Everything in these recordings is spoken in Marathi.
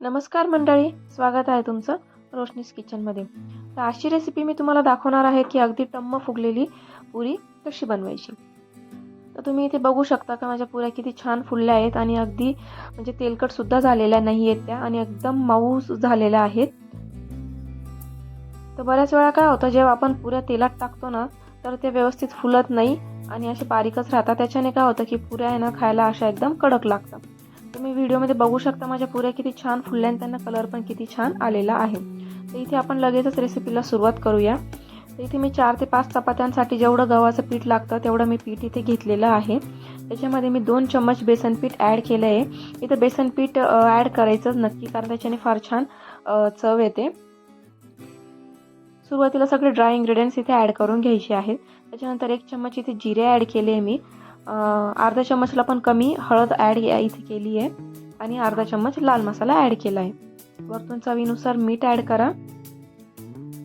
नमस्कार मंडळी स्वागत आहे तुमचं रोशनीस किचनमध्ये. तर अशी रेसिपी मी तुम्हाला दाखवणार आहे की अगदी टम्म फुगलेली पुरी कशी बनवायची. तर तुम्ही इथे बघू शकता का माझ्या पुऱ्या किती छान फुलल्या आहेत आणि अगदी म्हणजे तेलकटसुद्धा झालेल्या नाही आहेत त्या आणि एकदम मऊ झालेल्या आहेत. तर बऱ्याच वेळा काय होतं जेव्हा आपण पुऱ्या तेलात टाकतो ना तर ते व्यवस्थित फुलत नाही आणि असे बारीकच राहतात. त्याच्याने काय होतं की पुऱ्या आहे ना खायला अशा एकदम कडक लागतात. तुम्ही व्हिडिओमध्ये बघू शकता माझ्या पुऱ्या किती छान फुलल्या आणि त्यांना कलर पण किती छान आलेला आहे. तर इथे आपण लगेचच रेसिपीला सुरुवात करूया. तर इथे मी चार ते पाच चपात्यांसाठी जेवढं गव्हाचं पीठ लागतं तेवढं मी पीठ इथे घेतलेलं आहे. त्याच्यामध्ये मी दोन चम्मच बेसन पीठ ॲड केलं आहे. इथं बेसन पीठ ॲड करायचंच नक्की कारण त्याच्याने फार छान चव येते. सुरुवातीला सगळे ड्राय इन्ग्रेडियंट्स इथे ॲड करून घ्यायचे आहेत. त्याच्यानंतर एक चम्मच इथे जिरे ॲड केले आहे मी. अर्धा चम्मचला पण कमी हळद ॲड इथे केली आहे. आणि अर्धा चम्मच लाल मसाला ॲड केला आहे. वरतून चवीनुसार मीठ ॲड करा.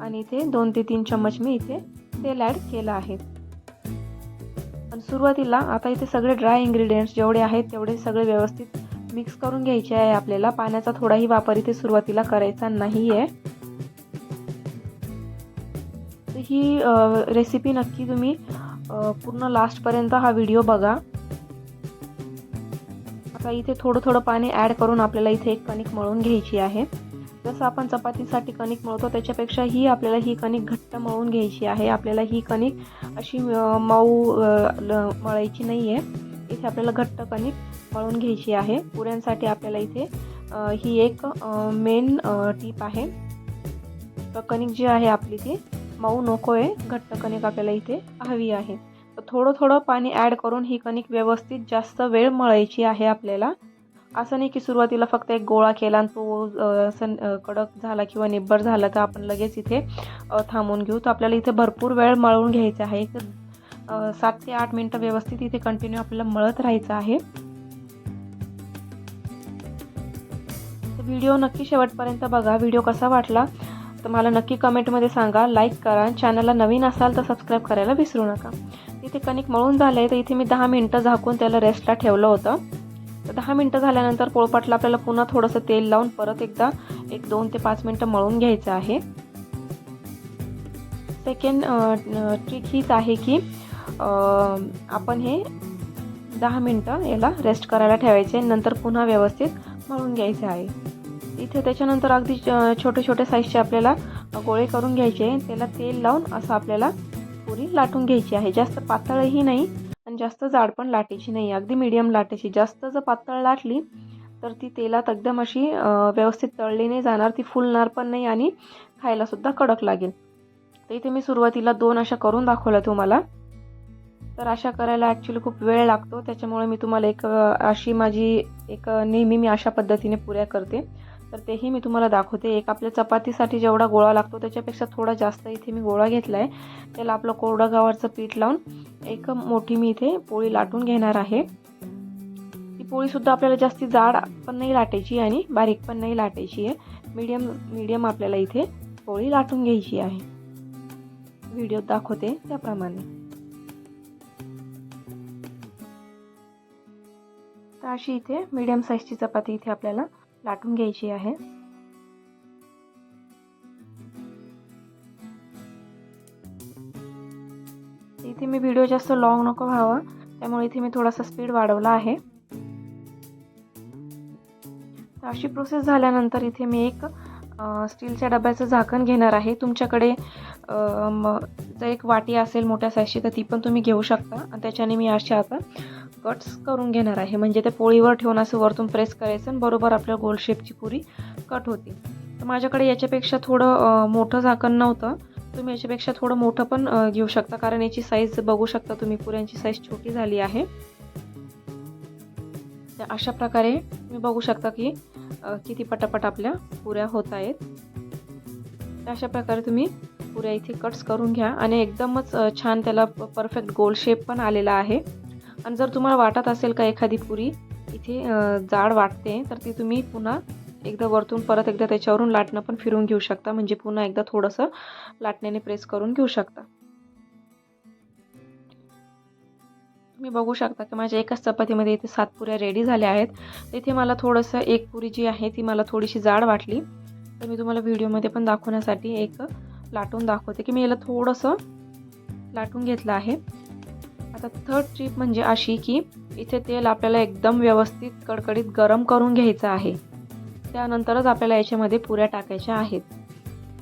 आणि इथे दोन ते तीन चम्मच मी इथे तेल ॲड केलं आहे. आणि सुरुवातीला आता इथे सगळे ड्राय इंग्रेडियंट्स जेवढे आहेत तेवढे सगळे व्यवस्थित मिक्स करून घ्यायचे आहे आपल्याला. पाण्याचा थोडाही वापर इथे सुरुवातीला करायचा नाही आहे ही रेसिपी नक्की तुम्ही पूर्ण लास्टपर्यंत हा व्हिडिओ बघा. आता इथे थोडं थोडं पाणी ॲड करून आपल्याला इथे एक कणिक मळून घ्यायची आहे. जसं आपण चपातीसाठी कणिक मळतो त्याच्यापेक्षा ही आपल्याला ही कणिक घट्ट मळून घ्यायची आहे. आपल्याला ही कणिक अशी मऊ मळायची नाही आहे इथे आपल्याला घट्ट कणिक मळून घ्यायची आहे. पुऱ्यांसाठी आपल्याला इथे ही एक मेन टीप आहे. तर कणिक जी आहे आपली ती मऊ नको आहे घट्ट कणिक आपल्याला इथे हवी आहे. तर थोडं थोडं पाणी ॲड करून ही कणिक व्यवस्थित जास्त वेळ मळायची आहे आपल्याला. असं नाही की सुरुवातीला फक्त एक गोळा केला आणि तो असं कडक झाला किंवा निब्बर झाला तर आपण लगेच इथे थांबून घेऊ. तर आपल्याला इथे भरपूर वेळ मळून घ्यायचा आहे. तर सात ते आठ मिनटं व्यवस्थित इथे कंटिन्यू आपल्याला मळत राहायचं आहे. व्हिडिओ नक्की शेवटपर्यंत बघा. व्हिडिओ कसा वाटला? तर मला नक्की कमेंटमध्ये सांगा लाईक करा. चॅनलला नवीन असाल तर सबस्क्राईब करायला विसरू नका. इथे कणिक मळून झालं आहे तर इथे मी दहा मिनटं झाकून त्याला रेस्टला ठेवलं होतं. तर दहा मिनटं झाल्यानंतर पोळपाटला आपल्याला पुन्हा थोडंसं तेल लावून परत एकदा एक दोन ते पाच मिनटं मळून घ्यायचं आहे. सेकंड ट्रिक हीच आहे की आपण हे दहा मिनटं याला रेस्ट करायला ठेवायचे. नंतर पुन्हा व्यवस्थित मळून घ्यायचे आहे. इथे त्याच्यानंतर अगदी छोटे छोटे साईजचे आपल्याला गोळे करून घ्यायचे त्याला तेल लावून असं आपल्याला पुरी लाटून घ्यायची आहे. जास्त पातळही नाही आणि जास्त जाड पण लाटायची नाही. अगदी मीडियम लाटायची. जास्त जर पातळ लाटली तर ती तेलात एकदम अशी व्यवस्थित तळली नाही जाणार. ती फुलणार पण नाही आणि खायलासुद्धा कडक लागेल. तर इथे मी सुरुवातीला दोन अशा करून दाखवल्या तुम्हाला. तर अशा करायला ॲक्च्युली खूप वेळ लागतो. त्याच्यामुळे मी तुम्हाला एक अशी माझी एक नेहमी मी अशा पद्धतीने पुऱ्या करते. तर तेही मी तुम्हाला दाखवते. एक आपल्या चपातीसाठी जेवढा गोळा लागतो त्याच्यापेक्षा थोडा जास्त इथे मी गोळा घेतला आहे त्याला आपलं कोरडं गव्हाचं पीठ लावून एक मोठी मी इथे पोळी लाटून घेणार आहे. ती पोळीसुद्धा आपल्याला जास्ती जाड पण नाही लाटायची आणि बारीक पण नाही लाटायची आहे. मीडियम मीडियम आपल्याला इथे पोळी लाटून घ्यायची आहे. व्हिडिओ दाखवते त्याप्रमाणे. तर अशी इथे मीडियम साईजची चपाती इथे आपल्याला लाटून घ्यायची आहे. इथे मी व्हिडिओ जास्त लॉंग नको व्हावा. त्यामुळे इथे मी थोडासा स्पीड वाढवला आहे. अशी प्रोसेस झाल्यानंतर इथे मी एक स्टीलच्या डब्याचं झाकण घेणार आहे. तुमच्याकडे जर एक वाटी असेल मोठ्या साईजची तर ती पण तुम्ही घेऊ शकता. आणि त्याच्याने मी अशा आता कट्स करून घेणार आहे. म्हणजे ते पोळीवर ठेवून असं वरतून प्रेस करायचं आणि बरोबर आपल्या गोल शेपची पुरी कट होती. तर माझ्याकडे याच्यापेक्षा थोडं मोठं झाकण नव्हतं. तुम्ही याच्यापेक्षा थोडं मोठं पण घेऊ शकता. कारण याची साईज बघू शकता तुम्ही. पुऱ्यांची साईज छोटी झाली आहे. तर अशा प्रकारे तुम्ही बघू शकता की किती पटापट आपल्या पुऱ्या होत आहेत. तर अशा प्रकारे तुम्ही पुऱ्या इथे कट्स करून घ्या आणि एकदमच छान त्याला परफेक्ट गोल शेप पण आलेला आहे. आणि जर तुम्हाला वाटत असेल का एखादी पुरी इथे जाड वाटते तर ती तुम्ही पुन्हा एकदा वरतून परत एकदा त्याच्यावरून लाटणं पण फिरून घेऊ शकता. म्हणजे पुन्हा एकदा थोडंसं लाटण्याने प्रेस करून घेऊ शकता. तुम्ही बघू शकता की माझ्या एकाच चपातीमध्ये इथे सात पुऱ्या रेडी झाल्या आहेत. इथे मला थोडंसं एक पुरी जी आहे ती मला थोडीशी जाड वाटली. तर मी तुम्हाला व्हिडिओमध्ये पण दाखवण्यासाठी एक लाटून दाखवते की मी याला थोडंसं लाटून घेतलं आहे. आता थर्ड ट्रीप म्हणजे अशी की इथे तेल आपल्याला एकदम व्यवस्थित कडकडीत गरम करून घ्यायचं आहे. त्यानंतरच आपल्याला याच्यामध्ये पुऱ्या टाकायच्या आहेत.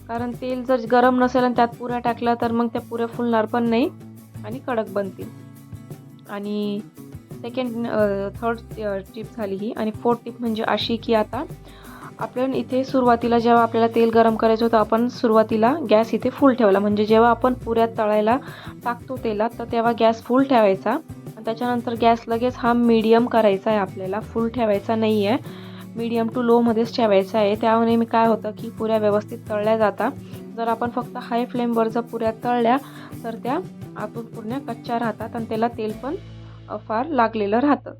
कारण तेल जर गरम नसेल आणि त्यात पुऱ्या टाकल्या तर मग त्या पुऱ्या फुलणार पण नाही आणि कडक बनतील. आणि सेकंड थर्ड टिप झाली ही. आणि फोर्थ टिप म्हणजे अशी की आता आपण इथे सुरुवातीला जेव्हा आपल्याला तेल गरम करायचं होतं आपण सुरुवातीला गॅस इथे फुल ठेवला. म्हणजे जेव्हा आपण पुऱ्यात तळायला टाकतो तेलात तर तेव्हा गॅस फुल ठेवायचा. आणि त्याच्यानंतर गॅस लगेच हा मीडियम करायचा आहे आपल्याला. फुल ठेवायचा नाही आहे मीडियम टू लोमध्येच ठेवायचा आहे. त्यामुळे मी काय होतं की पुऱ्या व्यवस्थित तळल्या जातात जर आपण फक्त हाय फ्लेमवर जर पुऱ्या तळल्या तर त्या आतून पुरण्या कच्च्या राहतात आणि त्याला तेल पण फार लागलेलं राहतं.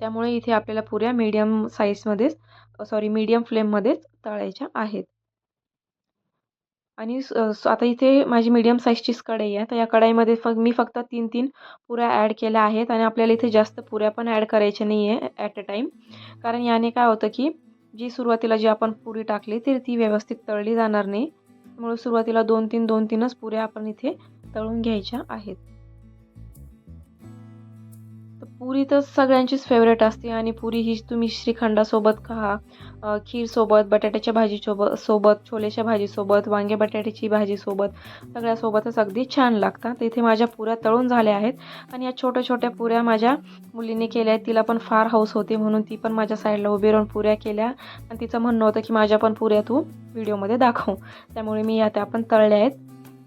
त्यामुळे इथे आपल्याला पुऱ्या मीडियम साईजमध्येच सॉरी मीडियम फ्लेममध्येच तळायच्या आहेत. आणि आता इथे माझी मीडियम साईजचीच कढई आहे तर या कढाईमध्ये फ मी फक्त तीन तीन पुऱ्या ॲड केल्या आहेत आणि आपल्याला इथे जास्त पुऱ्या पण ॲड करायच्या नाही आहे ॲट अ टाईम कारण याने काय होतं की जी सुरुवातीला जी आपण पुरी टाकली तर ती व्यवस्थित तळली जाणार नाही. त्यामुळे सुरुवातीला दोन तीन दोन तीनच पुऱ्या आपण इथे तळून घ्यायच्या आहेत. पुरी तर सगळ्यांचीच फेवरेट असते आणि पुरी ही तुम्ही श्रीखंडासोबत खा खीरसोबत बटाट्याच्या भाजीसोबत सोबत छोल्याच्या भाजीसोबत वांगे बटाट्याची भाजीसोबत सगळ्यासोबतच अगदी छान लागतात. इथे माझ्या पुऱ्या तळून झाल्या आहेत आणि या छोट्या छोट्या पुऱ्या माझ्या मुलीने केल्या आहेत. तिला पण फार हौस होती म्हणून ती पण माझ्या साईडला उभी राहून पुऱ्या केल्या. आणि तिचं म्हणणं होतं की माझ्या पण पुऱ्या तू व्हिडिओमध्ये दाखव. त्यामुळे मी या त्या पण तळल्या आहेत.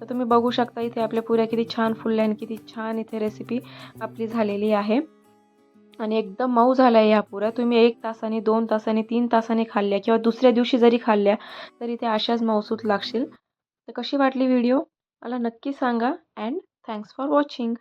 तर तुम्ही बघू शकता इथे आपल्या पुऱ्या किती छान फुलल्या आणि किती छान इथे रेसिपी आपली झालेली आहे. आणि एकदम मऊ झाल्या ह्या पुऱ्या. तुम्ही एक तासाने दोन तासाने तीन तासाने खाल्ल्या किंवा दुसऱ्या दिवशी जरी खाल्ल्या तरी त्या अशाच मऊसूत लागशील. तर कशी वाटली व्हिडिओ? मला नक्की सांगा. And thanks for watching